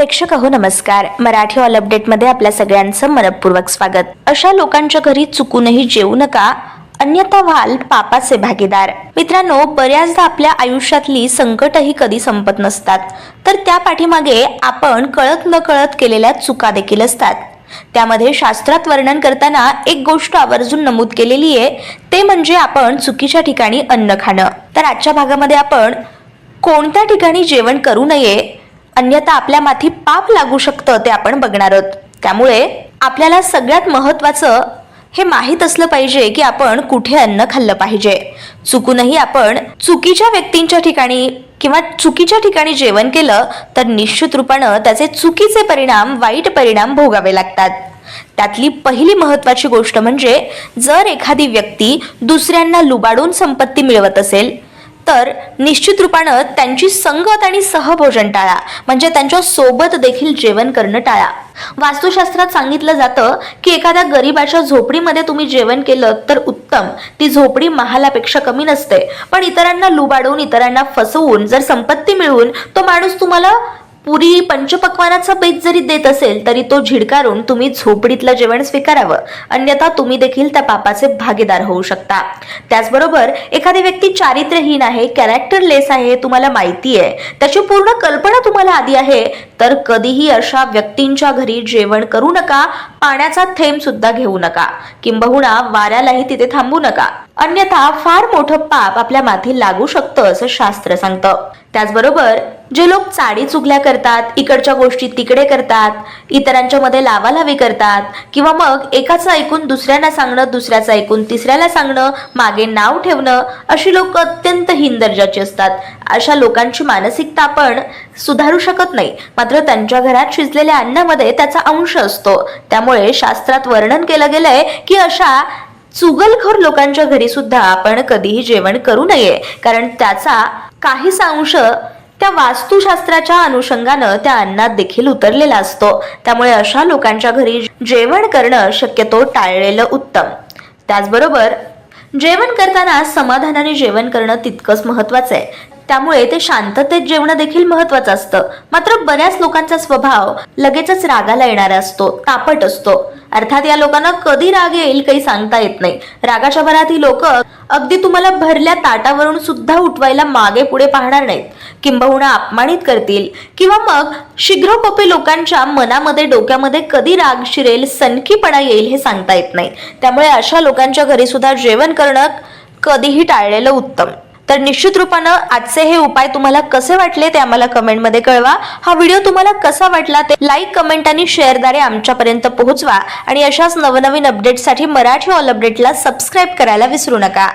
प्रेक्षक हो नमस्कार. मराठी ऑल अपडेटमध्ये आपल्या सगळ्यांचं मनपूर्वक स्वागत. अशा लोकांच्या घरी चुकूनही जेवू नका. अन्यथा व्हाल पापाचे भागीदार. मित्रांनो बऱ्याचदा आपल्या आयुष्यातली संकटही कधी संपत नसतात. तर त्या पाठीमागे आपण कळत न कळत केलेल्या चुका देखील असतात. त्यामध्ये शास्त्रात वर्णन करताना एक गोष्ट आवर्जून नमूद केलेली आहे. ते म्हणजे आपण चुकीच्या ठिकाणी अन्न खाणं. तर आजच्या भागामध्ये आपण कोणत्या ठिकाणी जेवण करू नये अन्यथा आपल्या माथी पाप लागू शकतं ते आपण बघणार आहोत. त्यामुळे आपल्याला सगळ्यात महत्वाचं हे माहीत असलं पाहिजे की आपण कुठे अन्न खाल्लं पाहिजे. चुकूनही आपण चुकीच्या व्यक्तींच्या ठिकाणी किंवा चुकीच्या ठिकाणी जेवण केलं तर निश्चित रूपानं त्याचे चुकीचे परिणाम वाईट परिणाम भोगावे लागतात. त्यातली पहिली महत्वाची गोष्ट म्हणजे जर एखादी व्यक्ती दुसऱ्यांना लुबाडून संपत्ती मिळवत असेल तर निश्चित रूपानं त्यांची संगत आणि सहभोजन टाळा. म्हणजे त्यांच्यासोबत देखील जेवण करणं टाळा. वास्तुशास्त्रात सांगितलं जातं की एखाद्या गरीबाच्या झोपडीमध्ये तुम्ही जेवण केलं तर उत्तम. ती झोपडी महालापेक्षा कमी नसते. पण इतरांना लुबाडून इतरांना फसवून जर संपत्ती मिळवून तो माणूस तुम्हाला पुरी पंचपक्वानाचा बेत जरी देत असेल तरी तो झिडकारून तुम्ही झोपडीतलं जेवण स्वीकारावं. अन्यथा तुम्ही देखील त्या पापाचे भागीदार होऊ शकता. त्याचबरोबर एखादी व्यक्ती चारित्र्यहीन आहे कॅरेक्टरलेस आहे हे तुम्हाला माहिती आहे. त्याची पूर्ण कल्पना तुम्हाला आधी आहे. तर कधीही अशा व्यक्तींच्या घरी जेवण करू नका पाण्याचा थेंब सुद्धा घेऊ नका. किंबहुना वाऱ्यालाही तिथे थांबू नका. अन्यथा फार मोठं पाप आपल्या माथी लागू शकतं असं शास्त्र सांगतं. त्याचबरोबर जे लोक चाडी चुगल्या करतात इकडच्या गोष्टी तिकडे करतात इतरांच्या मध्ये लावालावी करतात किंवा मग एकाचं ऐकून दुसऱ्यांना सांगणं दुसऱ्याचं ऐकून तिसऱ्याला सांगणं मागे नाव ठेवणं अशी लोक अत्यंत हीन दर्जाची असतात. अशा लोकांची मानसिकता आपण सुधारू शकत नाही. मात्र त्यांच्या घरात शिजलेल्या अन्नामध्ये त्याचा अंश असतो. त्यामुळे शास्त्रात वर्णन केलं गेलंय की अशा चुगलखोर लोकांच्या घरी सुद्धा आपण कधीही जेवण करू नये. कारण त्याचा काहीसा अंश त्या वास्तुशास्त्राच्या अनुषंगानं त्या अन्नात देखील उतरलेला असतो. त्यामुळे अशा लोकांच्या घरी जेवण करणं शक्यतो टाळलेलं उत्तम. त्याचबरोबर जेवण करताना समाधानाने जेवण करणं तितकंच महत्वाचं आहे. त्यामुळे ते शांततेत जेवणं देखील महत्वाचं असतं. मात्र बऱ्याच लोकांचा स्वभाव लगेचच रागाला येणारा असतो तापट असतो. अर्थात या लोकांना कधी राग येईल काही सांगता येत नाही. रागाच्या भरात ही लोक अगदी तुम्हाला भरल्या ताटावरून सुद्धा उठवायला मागे पुढे पाहणार नाहीत. किंबहुना अपमानित करतील. किंवा मग शीघ्रकोपी लोकांच्या मनामध्ये डोक्यामध्ये कधी राग शिरेल सनकीपणा येईल हे सांगता येत नाही. त्यामुळे अशा लोकांच्या घरी सुद्धा जेवण करणं कधीही टाळलेलं उत्तम. तर निश्चित रूपानं आजचे हे उपाय तुम्हाला कसे वाटले ते आम्हाला कमेंटमध्ये कळवा. हा व्हिडिओ तुम्हाला कसा वाटला ते लाईक कमेंट आणि शेअरद्वारे आमच्यापर्यंत पोहोचवा. आणि अशाच नवनवीन अपडेटसाठी मराठी ऑल अपडेटला सबस्क्राईब करायला विसरू नका.